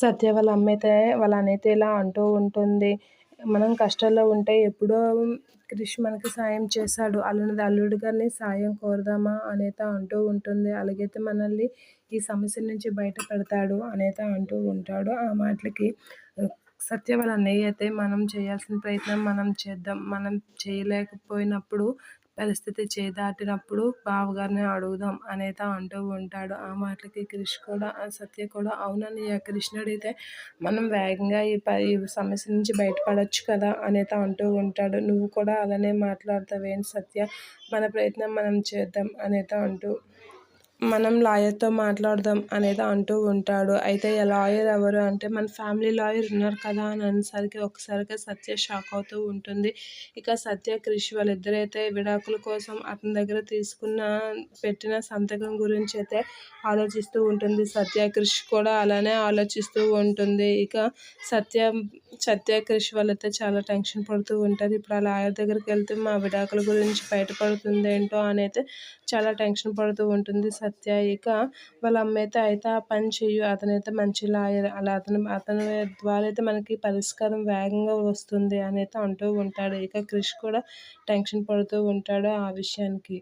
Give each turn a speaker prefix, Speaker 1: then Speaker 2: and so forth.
Speaker 1: సత్య వాళ్ళ అమ్మ అయితే వాళ్ళ అన్నయ్యతో ఇలా అంటూ ఉంటుంది. మనం కష్టాల్లో ఉంటే ఎప్పుడో క్రిష్ మనకి సాయం చేశాడు. అల్లుడు అల్లుడు గారిని సాయం కోరదామా అనేత అంటూ ఉంటుంది. అలాగైతే మనల్ని ఈ సమస్య నుంచి బయట పెడతాడు అనేత అంటూ ఉంటాడు. ఆ మాటలకి సత్య వాళ్ళ అన్నయ్య అయితే మనం చేయాల్సిన ప్రయత్నం మనం చేద్దాం. మనం చేయలేకపోయినప్పుడు పరిస్థితి చేదాటినప్పుడు బావగారిని అడుగుదాం అనేత అంటూ ఉంటాడు. ఆ మాటలకి క్రిష్ కూడా సత్య కూడా అవునన్నయ్య కృష్ణ అయితే మనం వేగంగా ఈ ఈ సమస్య నుంచి బయటపడవచ్చు కదా అనేత అంటూ ఉంటాడు. నువ్వు కూడా అలానే మాట్లాడతావేంటి సత్య? మన ప్రయత్నం మనం చేద్దాం అనేత అంటూ మనం లాయర్తో మాట్లాడదాం అనేది అంటూ ఉంటాడు. అయితే లాయర్ ఎవరు అంటే మన ఫ్యామిలీ లాయర్ ఉన్నారు కదా అని అనేసరికి ఒకసారిగా సత్య షాక్ అవుతూ ఉంటుంది. ఇక సత్య క్రిష్ వాళ్ళిద్దరైతే విడాకుల కోసం అతని దగ్గర తీసుకున్న పెట్టిన సంతకం గురించి అయితే ఆలోచిస్తూ ఉంటుంది. సత్య క్రిష్ కూడా అలానే ఆలోచిస్తూ ఉంటుంది. ఇక సత్య సత్య క్రిష్ వాళ్ళైతే చాలా టెన్షన్ పడుతూ ఉంటారు. ఇప్పుడు ఆ లాయర్ దగ్గరికి వెళ్తే మా విడాకుల గురించి బయటపడుతుంది ఏంటో అని అయితే చాలా టెన్షన్ పడుతూ ఉంటుంది. సత్య ఇక వాళ్ళ అమ్మాయితో అయితే అయితే ఆ పని చెయ్యు అతనైతే మంచి లాయర్. అలా అతను అతని ద్వారా అయితే మనకి పరిష్కారం వేగంగా వస్తుంది అని అయితే అంటూ ఉంటాడు. ఇక క్రిష్ కూడా టెన్షన్ పడుతూ ఉంటాడు ఆ విషయానికి.